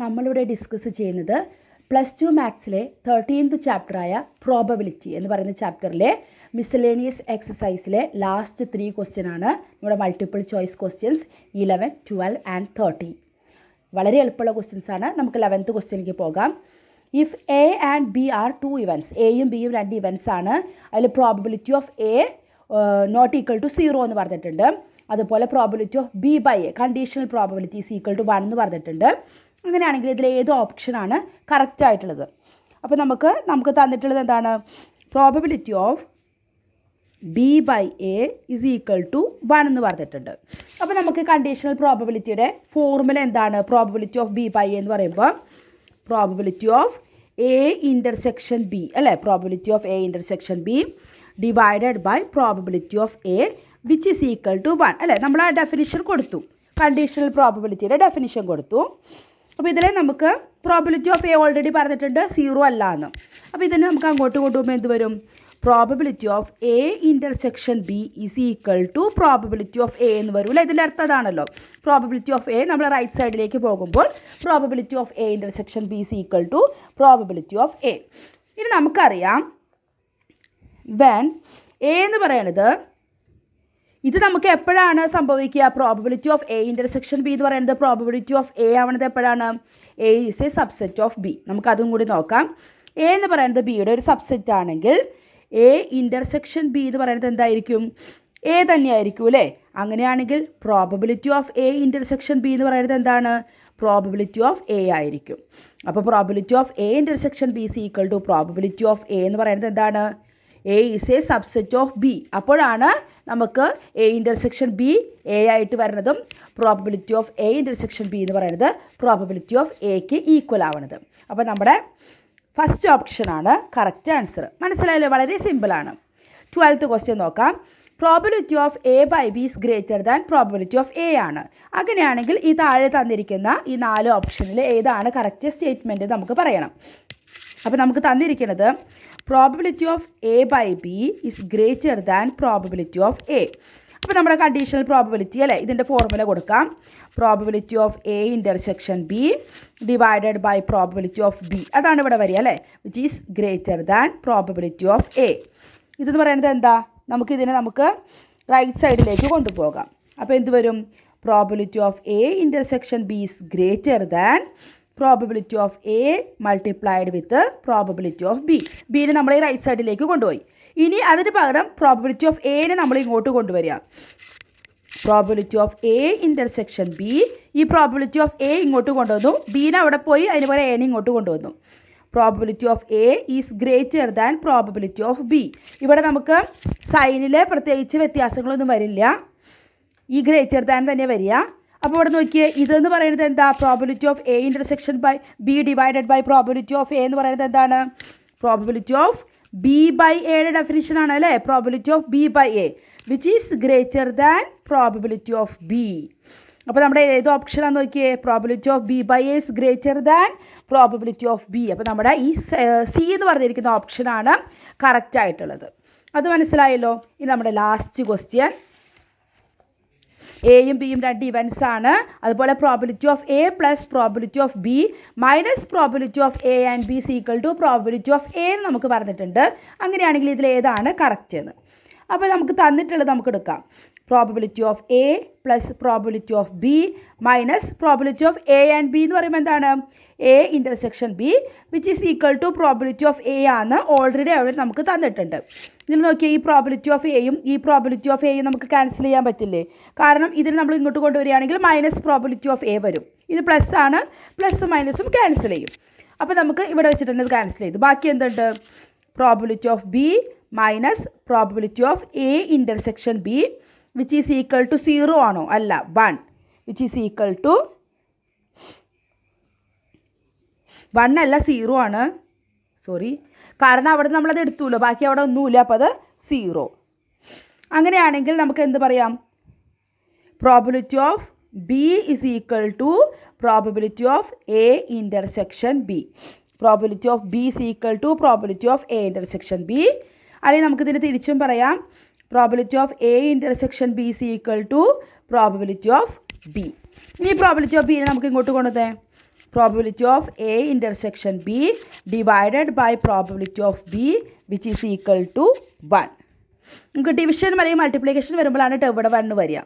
നമ്മളിവിടെ ഡിസ്കസ് ചെയ്യുന്നത് plus two മാത്സിലെ തേർട്ടീൻത് ചാപ്റ്ററായ പ്രോബബിലിറ്റി എന്ന് പറയുന്ന ചാപ്റ്ററിലെ മിസലേനിയസ് എക്സസൈസിലെ ലാസ്റ്റ് ത്രീ ക്വസ്റ്റ്യൻ ആണ്. നമ്മുടെ multiple choice questions eleven twelve and thirteen വളരെ എളുപ്പമുള്ള ക്വസ്റ്റ്യൻസ് ആണ്. നമുക്ക് ലെവൻത്ത് ക്വസ്റ്റ്യനിലേക്ക് പോകാം. If A and B are two events എയും ബിയും രണ്ട് ഇവന്റ്സ് ആണ്. അതിൽ probability of A not equal to zero എന്ന് പറഞ്ഞിട്ടുണ്ട്. അതുപോലെ probability of B by A conditional probability is equal to one എന്ന് പറഞ്ഞിട്ടുണ്ട്. അങ്ങനെയാണെങ്കിൽ ഇതിൽ ഏത് ഓപ്ഷനാണ് കറക്റ്റ് ആയിട്ടുള്ളത്? അപ്പോൾ നമുക്ക് നമുക്ക് തന്നിട്ടുള്ളത് എന്താണ്? Probability of B by A is equal to one എന്ന് പറഞ്ഞിട്ടുണ്ട്. അപ്പോൾ നമുക്ക് കണ്ടീഷണൽ പ്രോബബിലിറ്റിയുടെ ഫോർമുല എന്താണ്? Probability of B by A എന്ന് പറയുമ്പോൾ probability of A intersection B അല്ലേ? Probability of A intersection B divided by probability of A which is equal to one അല്ലേ? നമ്മൾ ആ ഡെഫിനിഷൻ കൊടുത്തു. കണ്ടീഷണൽ പ്രോബബിലിറ്റിയുടെ ഡെഫിനിഷൻ കൊടുത്തു. അപ്പോൾ ഇതിൽ നമുക്ക് പ്രോബിലിറ്റി ഓഫ് എ ഓൾറെഡി പറഞ്ഞിട്ടുണ്ട്. സീറോ അല്ല എന്ന്. അപ്പോൾ ഇതിന് നമുക്ക് അങ്ങോട്ട് കൊണ്ടുപോകുമ്പോൾ എന്ത് വരും? Probability of A intersection B is equal to probability of A എന്ന് വരും. അല്ലേ? ഇതിന്റെ അർത്ഥം അതാണല്ലോ. പ്രോബബിലിറ്റി ഓഫ് എ നമ്മൾ റൈറ്റ് സൈഡിലേക്ക് പോകുമ്പോൾ probability of A intersection B is equal to probability of A ഇനി നമുക്കറിയാം. വെൻ എ എന്ന് പറയണത് ഇത് നമുക്ക് എപ്പോഴാണ് സംഭവിക്കുക? Probability of A intersection B എന്ന് പറയുന്നത് പ്രോബിലിറ്റി ഓഫ് എ ആവണത് എപ്പോഴാണ്? A is a subset of B നമുക്ക് അതും കൂടി നോക്കാം. എ എന്ന് പറയുന്നത് ബിയുടെ ഒരു സബ്സെറ്റ് ആണെങ്കിൽ എ ഇന്റർസെക്ഷൻ ബി എന്ന് പറയുന്നത് എന്തായിരിക്കും? എ തന്നെയായിരിക്കും അല്ലേ? അങ്ങനെയാണെങ്കിൽ probability of A intersection B എന്ന് പറയുന്നത് എന്താണ്? പ്രോബബിലിറ്റി ഓഫ് എ ആയിരിക്കും. അപ്പോൾ probability of A intersection B is equal to probability of A എന്ന് പറയുന്നത് എന്താണ്? A is a subset of B അപ്പോഴാണ് നമുക്ക് എ ഇന്റർസെക്ഷൻ ബി എ ആയിട്ട് വരുന്നതും probability of A intersection B എന്ന് പറയുന്നത് പ്രോബബിലിറ്റി ഓഫ് എക്ക് ഈക്വൽ ആവുന്നത് അപ്പോൾ നമ്മുടെ ഫസ്റ്റ് ഓപ്ഷനാണ് കറക്റ്റ് ആൻസർ മനസ്സിലായല്ലോ? വളരെ സിമ്പിളാണ് ട്വൽത്ത് ക്വസ്റ്റ്യൻ നോക്കാം. Probability of A by B is greater than probability of A ആണ്. അങ്ങനെയാണെങ്കിൽ ഈ താഴെ തന്നിരിക്കുന്ന ഈ നാല് ഓപ്ഷനിൽ ഏതാണ് കറക്റ്റ് സ്റ്റേറ്റ്മെന്റ് നമുക്ക് പറയണം. അപ്പോൾ നമുക്ക് തന്നിരിക്കുന്നത് probability of A by B is greater than probability of A അപ്പോൾ നമ്മുടെ കണ്ടീഷണൽ പ്രോബിലിറ്റി അല്ലേ? ഇതിന്റെ ഫോർമുല കൊടുക്കാം. Probability of A intersection B divided by probability of B അതാണ് ഇവിടെ വരിക അല്ലേ? Which is greater than probability of A ഇതെന്ന് പറയുന്നത് എന്താ? നമുക്കിതിനെ നമുക്ക് റൈറ്റ് സൈഡിലേക്ക് കൊണ്ടുപോകാം. അപ്പോൾ എന്ത് വരും? Probability of A intersection B is greater than probability of A multiplied with probability of B ബീനെ നമ്മൾ ഈ റൈറ്റ് സൈഡിലേക്ക് കൊണ്ടുപോയി. ഇനി അതിന് പകരം പ്രോബിലിറ്റി ഓഫ് എനെ നമ്മൾ ഇങ്ങോട്ട് കൊണ്ടുവരിക. Probability of A intersection B ഈ പ്രോബിലിറ്റി ഓഫ് എ ഇങ്ങോട്ട് കൊണ്ടുവന്നു. ബീനെ അവിടെ പോയി അതിന് പകരം എനെ ഇങ്ങോട്ട് കൊണ്ടുവന്നു. Probability of A is greater than probability of B ഇവിടെ നമുക്ക് സൈനിലെ പ്രത്യേകിച്ച് വ്യത്യാസങ്ങളൊന്നും വരില്ല. ഈ ഗ്രേറ്റർ ദാൻ തന്നെ വരിക. അപ്പോൾ ഇവിടെ നോക്കിയേ ഇതെന്ന് പറയുന്നത് എന്താ? Probability of A intersection by B divided by probability of A എന്ന് പറയുന്നത് എന്താണ്? പ്രോബിലിറ്റി ഓഫ് ബി ബൈ എയുടെ ഡെഫിനിഷൻ ആണ് അല്ലേ? Probability of B by A which is greater than probability of B അപ്പോൾ നമ്മുടെ ഏത് ഓപ്ഷനാണ് നോക്കിയേ? Probability of B by A is greater than probability of B അപ്പോൾ നമ്മുടെ ഈ സി എന്ന് പറഞ്ഞിരിക്കുന്ന ഓപ്ഷനാണ് കറക്റ്റ് ആയിട്ടുള്ളത്. അത് മനസ്സിലായല്ലോ? ഇനി നമ്മുടെ ലാസ്റ്റ് ക്വസ്റ്റ്യൻ എയും ബിയും രണ്ട് ഇവൻസ് ആണ്. അതുപോലെ probability of A plus probability of B minus probability of A and B is equal to probability of A എന്ന് നമുക്ക് പറഞ്ഞിട്ടുണ്ട്. അങ്ങനെയാണെങ്കിൽ ഇതിൽ ഏതാണ് കറക്റ്റ് എന്ന്. അപ്പോൾ നമുക്ക് തന്നിട്ടുള്ളത് നമുക്ക് എടുക്കാം. Probability of A plus probability of B minus probability of A and B എന്ന് പറയുമ്പോൾ എന്താണ്? A intersection B which is equal to probability of A ആണ് ഓൾറെഡി അവിടെ നമുക്ക് തന്നിട്ടുണ്ട്. ഇതിൽ നോക്കിയാൽ ഈ പ്രോബിലിറ്റി ഓഫ് എയും ഈ പ്രോബിലിറ്റി ഓഫ് എയും നമുക്ക് ക്യാൻസൽ ചെയ്യാൻ പറ്റില്ലേ? കാരണം ഇതിന് നമ്മൾ ഇങ്ങോട്ട് കൊണ്ടുവരികയാണെങ്കിൽ മൈനസ് പ്രോബിലിറ്റി ഓഫ് എ വരും. ഇത് പ്ലസ് ആണ് പ്ലസ് മൈനസും ക്യാൻസൽ ചെയ്യും. അപ്പോൾ നമുക്ക് ഇവിടെ വെച്ചിട്ട് തന്നെ ക്യാൻസൽ ചെയ്തു. ബാക്കി എന്തുണ്ട്? Probability of B minus probability of A intersection B which is equal to zero ആണോ? അല്ല one which is equal to one അല്ല സീറോ ആണ്. സോറി കാരണം അവിടെ നമ്മളത് എടുത്തുല്ലോ. ബാക്കി അവിടെ ഒന്നുമില്ല അപ്പോൾ അത് സീറോ അങ്ങനെയാണെങ്കിൽ നമുക്ക് എന്ത് പറയാം? Probability of B is equal to probability of A intersection B probability of B is equal to probability of A intersection B അല്ലെങ്കിൽ നമുക്കിതിന് തിരിച്ചും പറയാം. Probability of A intersection B is equal to probability of B ഇനി probability of ബിനെ നമുക്ക് ഇങ്ങോട്ട് കൊണ്ടുതേ probability of A intersection B divided by probability of B which is equal to one നമുക്ക് division അല്ലെങ്കിൽ മൾട്ടിപ്ലിക്കേഷൻ വരുമ്പോഴാണ് ടെ ഇവിടെ വണ്ണ് വരിക.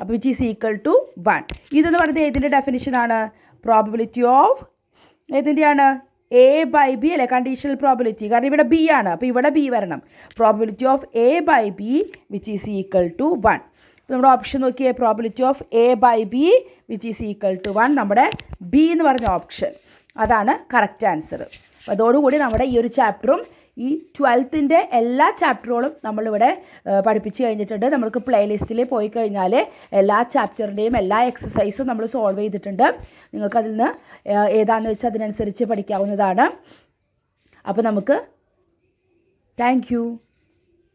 അപ്പോൾ which is equal to one ഇതെന്ന് പറയുന്നത് ഏതിന്റെ ഡെഫിനിഷനാണ് പ്രോബിലിറ്റി ഓഫ് ഏതിന്റെയാണ് എ ബൈ ബി അല്ലേ? കണ്ടീഷണൽ പ്രോബിലിറ്റി കാരണം ഇവിടെ ബി ആണ്. അപ്പോൾ ഇവിടെ ബി വരണം. Probability of A by B which is equal to one നമ്മുടെ ഓപ്ഷൻ നോക്കിയേ. Probability of A by B which is equal to one നമ്മുടെ ബി എന്ന് പറഞ്ഞ ഓപ്ഷൻ അതാണ് കറക്റ്റ് ആൻസർ അപ്പോൾ അതോടുകൂടി നമ്മുടെ ഈ ഒരു ചാപ്റ്ററും ഈ ട്വൽത്തിന്റെ എല്ലാ ചാപ്റ്ററുകളും നമ്മളിവിടെ പഠിപ്പിച്ച് കഴിഞ്ഞിട്ടുണ്ട്. നമ്മൾക്ക് പ്ലേലിസ്റ്റിൽ പോയി കഴിഞ്ഞാൽ എല്ലാ ചാപ്റ്ററിന്റെയും എല്ലാ എക്സസൈസും നമ്മൾ സോൾവ് ചെയ്തിട്ടുണ്ട്. നിങ്ങൾക്കതിൽ നിന്ന് ഏതാണെന്ന് വെച്ചാൽ അതിനനുസരിച്ച് പഠിക്കാവുന്നതാണ്. അപ്പോൾ നമുക്ക് താങ്ക്